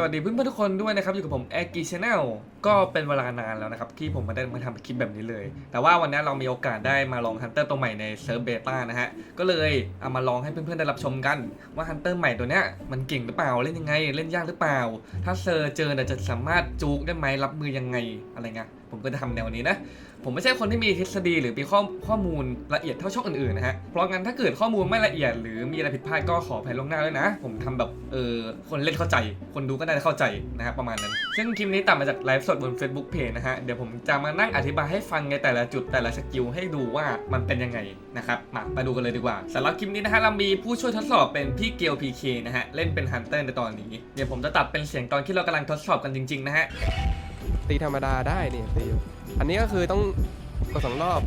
สวัสดีเพื่อนๆทุกคนด้วยนะครับอยู่กับผมแอกีชาแนลก็เป็นเวลานานแล้วนะครับที่ผมมาได้มาทำคลิปแบบนี้เลย แต่ว่าวันนี้เรามีโอกาสได้มาลองฮันเตอร์ตัวใหม่ในเซิร์ฟเบต้านะฮะก็เลยเอามาลองให้เพื่อนๆได้รับชมกัน ว่าฮันเตอร์ใหม่ตัวเนี้ยมันเก่งหรือเปล่าเล่นยังไง เล่นยากหรือเปล่า ถ้าเซอร์เจอจะสามารถจูกได้ไหมรับมือยังไงอะไรเงี้ย ผมก็จะทำแนวนี้นะ ผมไม่ใช่คนที่มีทฤษฎีหรือมีข้อข้อมูลละเอียดเท่าช่องอื่นๆนะฮะ เพราะงั้นถ้าเกิดข้อมูลไม่ละเอียด หรือมีอะไรผิดพลาดก็ขออภัยล่วงหน้าด้วยนะ ผมทำแบบเออคนเล่นเข้าใจ คนดูก็น่าจะเข้าใจนะฮะประมาณนั้น ซึ่งคลิปนี้ตัดมาจากไลฟ์สดบน Facebook Page นะฮะ เดี๋ยวผมจะมานั่งอธิบายให้ฟังในแต่ละจุดแต่ละสกิลให้ดูว่ามันเป็นยังไงนะครับมามาดูกันเลยดีกว่าสำหรับคลิปนี้นะฮะเรามีผู้ช่วยทดสอบเป็นพี่เกียวพีเคนะฮะเล่นเป็นฮันเตอร์ในตอนนี้ เดี๋ยวผมจะตัดเป็นเสียงตอนที่เรากำลังทดสอบกันจริงๆนะฮะ ตีธรรมดาได้นี่ตีอันนี้ก็คือต้องกดสองรอบ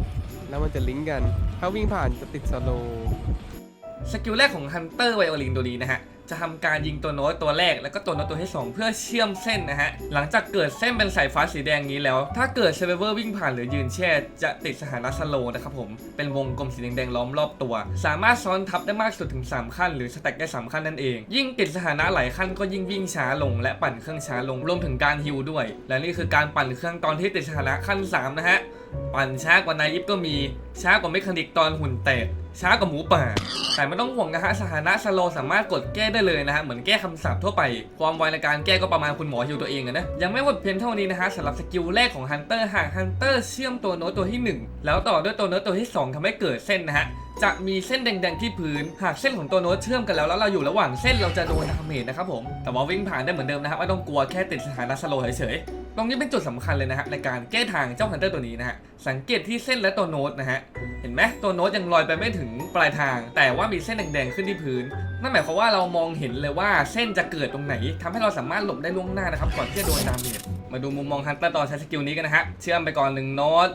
แล้วมันจะลิงก์กัน ถ้าวิ่งผ่านจะติดสโลว์ สกิลแรกของฮันเตอร์ไวโอลินตัวนี้นะฮะ จะทำการยิงตัวโน้ตตัวแรก แล้วก็ตัวโน้ตตัวที่ 2 เพื่อเชื่อมเส้นนะฮะ หลังจากเกิดเส้นเป็นสายฟ้าสีแดงนี้แล้ว ถ้าเกิดเซเวอร์วิ่งผ่านหรือยืนแช่ จะติดสถานะสโลนะครับผม เป็นวงกลมสีแดงๆล้อมรอบตัว สามารถซ้อนทับได้มากสุดถึง 3 ขั้น หรือสแต็กได้ 3 ขั้นนั่นเอง ยิ่งติดสถานะหลายขั้นก็ยิ่งวิ่งช้าลง และปั่นเครื่องช้าลง รวมถึงการฮิลด้วย และนี่คือการปั่นเครื่องตอนที่ติดสถานะขั้นสามนะฮะ ปั่นช้ากว่านายยิปก็มี ช้ากว่าเมคานิกตอนหุ่นแตก ช้ากว่าหมูป่า แต่ไม่ต้องห่วงนะฮะสถานะสโลสามารถกดแก้ได้เลยนะฮะ เหมือนแก้คำสาปทั่วไป ความไวในการแก้ก็ประมาณคุณหมอฮิวตัวเองอะนะ ยังไม่หมดเพียงเท่านี้นะฮะสำหรับสกิลแรกของฮันเตอร์หากฮันเตอร์เชื่อมตัวโน้ตตัวที่ 1 แล้วต่อด้วยตัวโน้ตตัวที่ 2ทำให้เกิดเส้นนะฮะจะมีเส้นแดงๆที่พื้น หากเส้นของตัวโน้ตเชื่อมกันแล้วแล้วเราอยู่ระหว่างเส้นเราจะโดนดาเมจนะครับผม แต่ว่าวิ่งผ่านได้เหมือนเดิมนะครับไม่ต้องกลัวแค่ติดสถานะสโลเฉยๆ ตรงนี้เป็นจุดสำคัญเลยนะฮะในการแก้ทางเจ้าฮันเตอร์ตัวนี้นะฮะ สังเกตที่เส้นและตัวโน้ตนะฮะ เห็นไหมตัวโน้ตยังลอยไปไม่ถึงปลายทาง แต่ว่ามีเส้นแดงๆขึ้นที่พื้น นั่นหมายความว่าเรามองเห็นเลยว่าเส้นจะเกิดตรงไหนทำให้เราสามารถหลบได้ล่วงหน้านะครับก่อนที่จะโดนดาเมจมาดูมุมมองฮันเตอร์ตอนใช้สกิลนี้กันนะฮะ เชื่อมไปก่อนหนึ่งโน้ต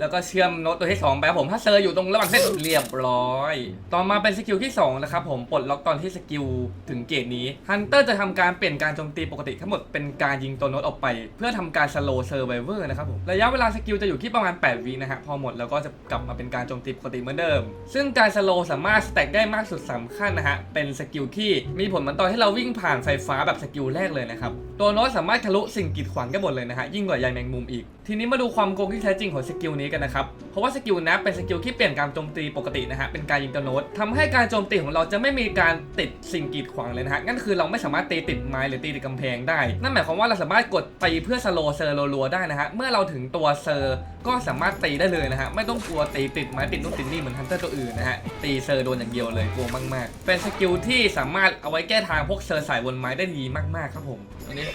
แล้วก็เชื่อมโน้ตตัวที่2ไปครับผมถ้าเซอร์อยู่ตรงระหว่างเส้นเรียบร้อย ต่อมาเป็นสกิลที่2นะครับผมปลดล็อกตอนที่สกิลถึงเกรดนี้ฮันเตอร์จะทำการเปลี่ยนการโจมตีปกติทั้งหมดเป็นการยิงตัวโน้ตออกไป เพื่อทำการสโลว์เซอร์ไวเวอร์นะครับผมระยะเวลาสกิลจะอยู่ที่ประมาณ 8วินะฮะพอหมดแล้วก็จะกลับมาเป็นการโจมตีปกติเหมือนเดิม ซึ่งการสโลว์สามารถสแต็กได้มากสุด3ขั้นนะฮะเป็นสกิลที่มีผลเหมือนตอนที่เราวิ่งผ่านไฟฟ้าแบบสกิลแรกเลยนะครับตัวโน้ตสามารถทะลุสิ่งกีดขวางได้หมดเลยนะฮะยิ่งกว่าใยแมงมุมอีก ทีนี้มาดูความโกงที่แท้จริงของสกิลนี้กันนะครับ เพราะว่าสกิลนะเป็นสกิลที่เปลี่ยนการโจมตีปกตินะฮะเป็นการยิงตัวโน้ตทำให้การโจมตีของเราจะไม่มีการติดสิ่งกีดขวางเลยนะฮะงั้นคือเราไม่สามารถตีติดไม้หรือตีติดกำแพงได้ นั่นหมายความว่าเราสามารถกดตีเพื่อสโลเซอร์รัวๆได้นะฮะเมื่อเราถึงตัวเซอร์ก็สามารถตีได้เลยนะฮะไม่ต้องกลัวตีติดไม้ติดนู่นติดนี่เหมือนฮันเตอร์ตัวอื่นนะฮะตีเซอร์โดนอย่างเดียวเลยกลัวมากๆ เป็นสกิลที่สามารถเอาไว้แก้ทางพวกเซอร์สายวนไม้ได้ดีมากๆครับผมอันนี้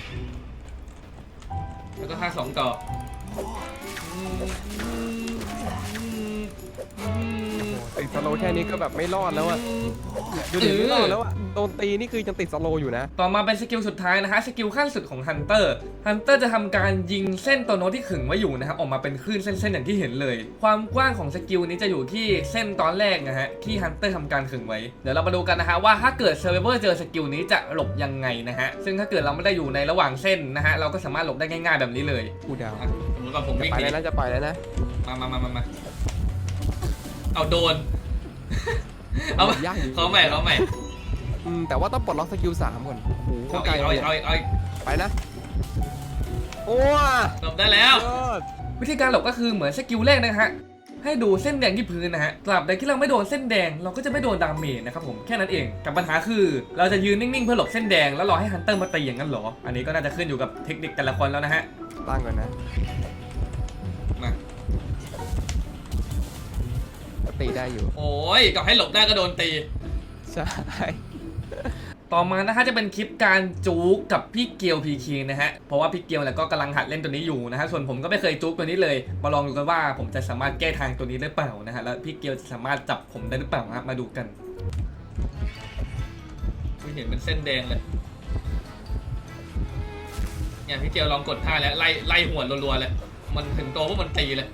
แล้วก็ท่าสองต่อ 我嗯嗯 ติดสโลว์แค่นี้ก็แบบไม่รอดแล้วอะดูดิไม่รอดแล้วอะโดนตีนี่คือยังติดสโลว์อยู่นะ ต่อมาเป็นสกิลสุดท้ายนะฮะสกิลขั้นสุดของฮันเตอร์ฮันเตอร์จะทำการยิงเส้นตัวโน้ตที่ขึงไว้อยู่นะครับออกมาเป็นคลื่นเส้นๆอย่างที่เห็นเลย ความกว้างของสกิลนี้จะอยู่ที่เส้นตอนแรกนะฮะที่ฮันเตอร์ทำการขึงไว้เดี๋ยวเรามาดูกันนะฮะว่าถ้าเกิดเซอร์ไวเวอร์เจอสกิลนี้จะหลบยังไงนะฮะซึ่งถ้าเกิดเราไม่ได้อยู่ในระหว่างเส้นนะฮะเราก็สามารถหลบได้ง่าย ๆแบบนี้เลย กูเดาวอะสมมติว่าผมจะวิ่งไปหนีแล้วนะจะไปแล้วนะ มามามามามา เอาโดน เอามายากอยู่ เขาใหม่เขาใหม่อืมแต่ว่าต้องปลดล็อกสกิลสามก่อนโอ้โหโคตเอารไกลอีกเอาเลอียกเอาอีกเอาอีกไปนะ โอ้ยหลบได้แล้ว ยอดวิธีการหลบก็คือเหมือนสกิลแรกนะฮะ ให้ดูเส้นแดงที่พื้นนะฮะตราบใดที่เราไม่โดนเส้นแดงเราก็จะไม่โดนดาเมจนะครับผมแค่นั้นเอง แต่ปัญหาคือ เราจะยืนนิ่งๆเพื่อหลบเส้นแดงแล้วรอให้ฮันเตอร์มาตีอย่างนั้นเหรอ อันนี้ก็น่าจะขึ้นอยู่กับเทคนิคแต่ละคนแล้วนะฮะ ตั้งก่อนนะ มา ตีได้อยู่ โอ้ยก็ให้หลบได้ก็โดนตี ใช่ ต่อมานะฮะจะเป็นคลิปการจู๊กกับพี่เกียวพีคีนะฮะ เพราะว่าพี่เกียวเนี่ยก็กำลังหัดเล่นตัวนี้อยู่นะฮะ ส่วนผมก็ไม่เคยจู๊กตัวนี้เลย มาลองดูกันว่าผมจะสามารถแก้ทางตัวนี้ได้เปล่านะฮะ แล้วพี่เกียวจะสามารถจับผมได้หรือเปล่าฮะมาดูกันคุณเห็นเป็นเส้นแดงเลย เนี่ยพี่เกียวลองกดท่าแล้วไล่ไล่หัวรัวๆเลย มันถึงตัวพวกมันตีเลย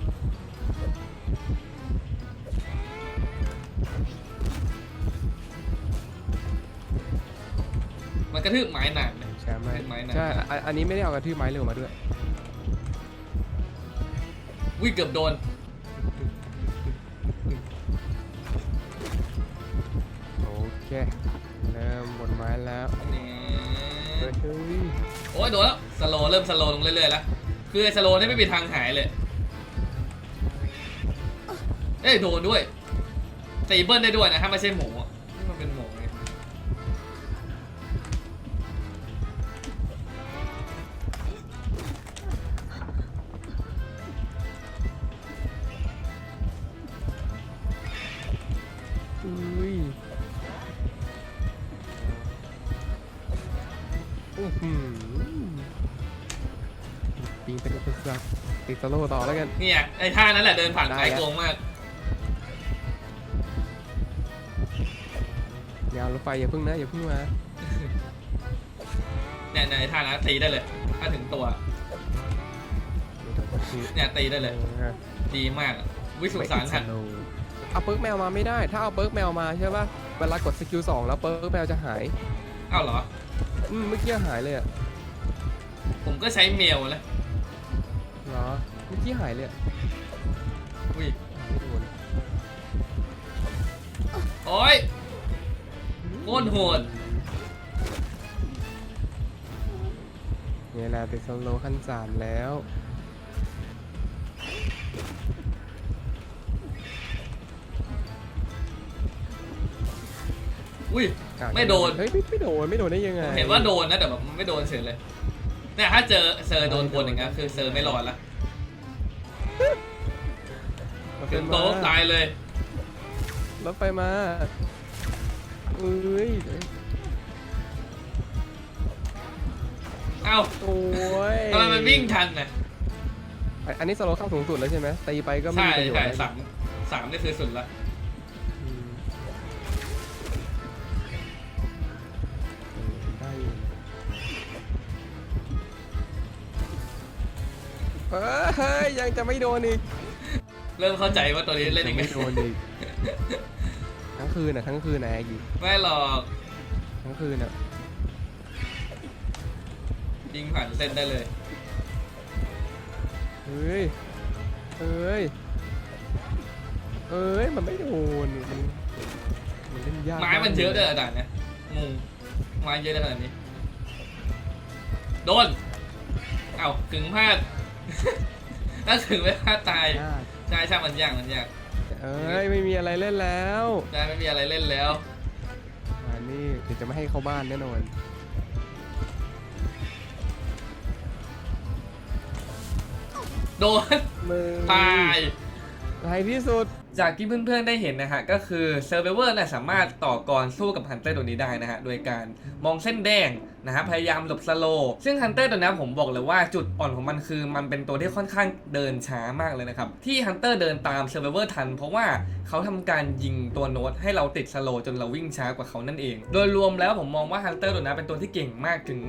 กระทืบไม้หนักเลยใช่ไหมเป็นไม้นะใช่อันอันนี้ไม่ได้เอากระทืบไม้เร็วมาด้วย วิ่งเกือบโดน โอเค เริ่มบนไม้แล้วนี่เฮ้ยโอ้ยโดนแล้วสโลเริ่มสโลลงเรื่อยๆแล้วคือไอ้สโลนี่ไม่มีทางหายเลย เอ้ยโดนด้วยตีเบิ้ลได้ด้วยนะถ้าไม่ใช่หมู อื้อหือปีนเป็นอุปสรรคติดสโลว์ต่อแล้วกัน เนี่ยไอ้ท่านั้นแหละเดินผ่านได้ไกลแล้ว โกงมากยาวรถไฟอย่าเพิ่งนะอย่าเพิ่งมาเนี่ยเนี่ยไอ้ท่านั้นตีได้เลย ถ้าถึงตัวไม่ต้องกดชื่อเนี่ยตีได้เลยออดีมากอะวิสุสารไม่หัตินดสโลว์เอาเปิร์กแมวมาไม่ได้ ถ้าเอาเปิร์กแมวมาใช่ป่ะเวลากดสกิลสองแล้วเปิร์กแมวจะหายเอ้าเหรอ อืมเมื่อกี้หายเลยอะผมก็ใช้เมลแล้วเหรอเมื่อกี้หายเลยอะอุ้ยไม่โดนโอ้ยโคตรโหดเนี่ยแหละติดสโลว์ขั้นสามแล้ว อุ้ยอะไม่โดน เฮ้ยไม่ไม่โดนไม่โดนได้ยังไงเห็นว่าโดนนะแต่แบบมันไม่โดนเฉยเลยเนี่ยถ้าเจอเซอร์โดนบนอย่างเงี้ยคือเซอร์ไม่รอดละรถไฟถึงมาโต๊ะตายเลย รถไฟมาเอ้ยเอ้าโอ้ยทำไมมันวิ่งทันน่ะอันอันนี้สโลว์เข้าสูงสุดแล้วใช่ไหมตีไปก็ไม่ใช่มีประโยชน์ใช่อะไรสามสามนี่คือสุดละ เฮ้ยยังจะไม่โดนอีกเริ่มเข้าใจว่าตัวนี้เล่นยังไงไม่โดนอีกทั้งคืนอะทั้งคืนนะแอร์กิไม่หรอกทั้งคืนอะยิงผ่านเส้นได้เลยเฮ้ยเฮ้ยเอ้ยมันไม่โดนมันมันเล่นยากไม้มันเยอะด้วยอาจารย์นะงงไม้เยอะได้ขนาดนี้โดนเอ้ากึ่งพลาด ถ้าถึงไม่พลาดตายยากใช่ใช่มันยากมันยากเอ้ยไม่มีอะไรเล่นแล้วใช่ไม่มีอะไรเล่นแล้ว อันนี้เดี๋ยวจะไม่ให้เข้าบ้านแน่นอนโดน มึงตายในที่สุด จากที่เพื่อนๆได้เห็นนะฮะ ก็คือเซอร์ i เวอร์น่ะสามารถต่อกรสู้กับฮันเตอร์ตัวนี้ได้นะฮะ โดยการมองเส้นแดง นะฮะพยายามหลบสโลว์ซึ่งฮันเตอร์ตัวนี้ผมบอกเลยว่าจุดอ่อนของมันคือมันเป็นตัวที่ค่อนข้างเดินช้ามากเลยนะครับ ที่ฮันเตอร์เดินตามเซอร์เวอร์ทัน เพราะว่าเขาทำการยิงตัวโน้ตให้เราติดสโลว์จนเราวิ่งช้ากว่าเขานั่นเอง โดยรวมแล้วผมมองว่าฮันเตอร์ตัวนี้เป็นตัวที่เก่งมากถึง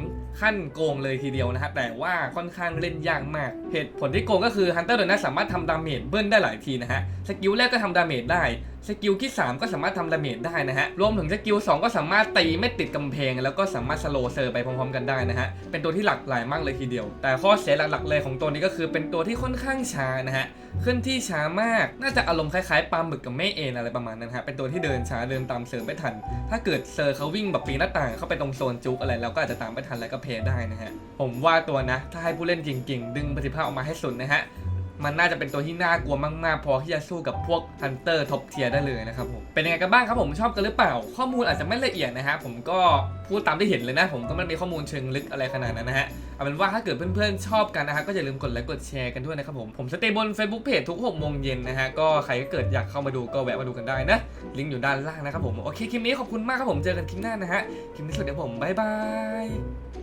ขั้นโกงเลยทีเดียวนะฮะแต่ว่าค่อนข้างเล่นยากมาก เหตุผลที่โกงก็คือฮันเตอร์ตัวนี้สามารถทำดาเมจเบิ้ลได้หลายทีนะฮะสกิลแรกก็ทำดาเมจได้ สกิลที่ 3 ก็สามารถทำดาเมจได้นะฮะ รวมถึงสกิล 2 ก็สามารถตีไม่ติดกำแพง แล้วก็สามารถสโลว์เซอร์ไปพร้อมๆกันได้นะฮะ เป็นตัวที่หลากหลายมากเลยทีเดียว แต่ข้อเสียหลักๆเลยของตัวนี้ก็คือเป็นตัวที่ค่อนข้างช้านะฮะ เคลื่อนที่ช้ามาก น่าจะอารมณ์คล้ายๆปลาหมึกกับแม่เอ็นอะไรประมาณนั้นฮะ เป็นตัวที่เดินช้าเดินตามเซอร์ไม่ทัน ถ้าเกิดเซอร์เขาวิ่งแบบปีนหน้าต่างเข้าไปตรงโซนจุกอะไรเราก็อาจจะตามไม่ทันแล้วก็เพลได้นะฮะ ผมว่าตัวนะ ถ้าให้ผู้เล่นเก่งๆ ดึงประสิทธิภาพออกมาให้สุดนะฮะ มันน่าจะเป็นตัวที่น่ากลัวมากๆ พอที่จะสู้กับพวกฮันเตอร์ท็อปเทียได้เลยนะครับผมเป็นยังไงกันบ้างครับผมชอบกันหรือเปล่า ข้อมูลอาจจะไม่ละเอียดนะฮะผมก็พูดตามที่เห็นเลยนะ ผมก็ไม่มีข้อมูลเชิงลึกอะไรขนาดนั้นนะฮะเอาเป็นว่าถ้าเกิดเพื่อนๆชอบกันนะฮะก็อย่าลืมกดไลค์กดแชร์กันด้วยนะครับผมผมสเตย์บน Facebook Page ทุก6โมงเย็นนะฮะก็ใครก็เกิดอยากเข้ามาดูก็แวะมาดูกันได้นะลิงก์อยู่ด้านล่างนะครับผมโอเคคลิปนี้ขอบคุณมากครับผมเจอกันคลิปหน้านะฮะคลิปนี้สวัสดีครับผมบ๊ายบาย